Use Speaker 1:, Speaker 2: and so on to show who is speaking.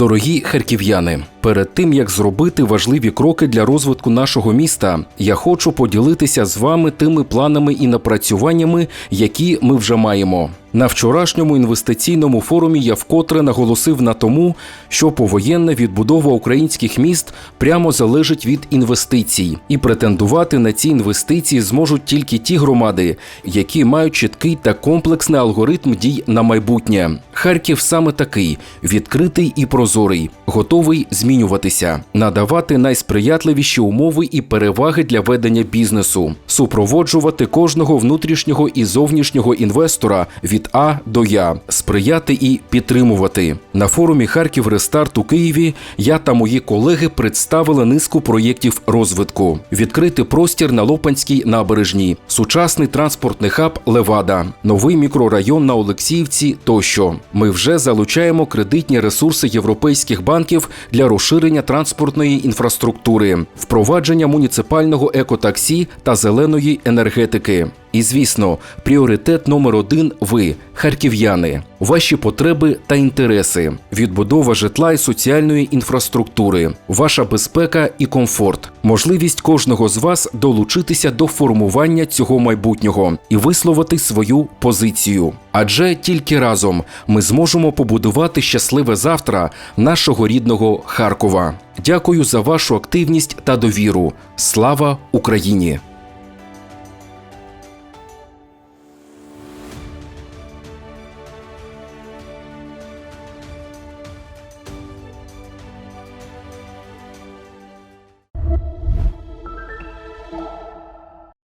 Speaker 1: Дорогі харків'яни, перед тим як зробити важливі кроки для розвитку нашого міста, я хочу поділитися з вами тими планами і напрацюваннями, які ми вже маємо. На вчорашньому інвестиційному форумі я вкотре наголосив на тому, що повоєнна відбудова українських міст прямо залежить від інвестицій, і претендувати на ці інвестиції зможуть тільки ті громади, які мають чіткий та комплексний алгоритм дій на майбутнє. Харків саме такий відкритий і прозорий, готовий змінюватися, надавати найсприятливіші умови і переваги для ведення бізнесу, супроводжувати кожного внутрішнього і зовнішнього інвестора від А до Я, сприяти і підтримувати. На форумі Харків Рестарт у Києві я та мої колеги представили низку проєктів розвитку, відкрити простір на Лопанській набережній, сучасний транспортний хаб Левада, новий мікрорайон на Олексіївці тощо. Ми вже залучаємо кредитні ресурси європейських банків для розширення транспортної інфраструктури, впровадження муніципального екотаксі та зеленої енергетики. І звісно, пріоритет номер один ви, харків'яни, ваші потреби та інтереси, відбудова житла і соціальної інфраструктури, ваша безпека і комфорт, можливість кожного з вас долучитися до формування цього майбутнього і висловити свою позицію. Адже тільки разом ми зможемо побудувати щасливе завтра нашого рідного Харкова. Дякую за вашу активність та довіру. Слава Україні!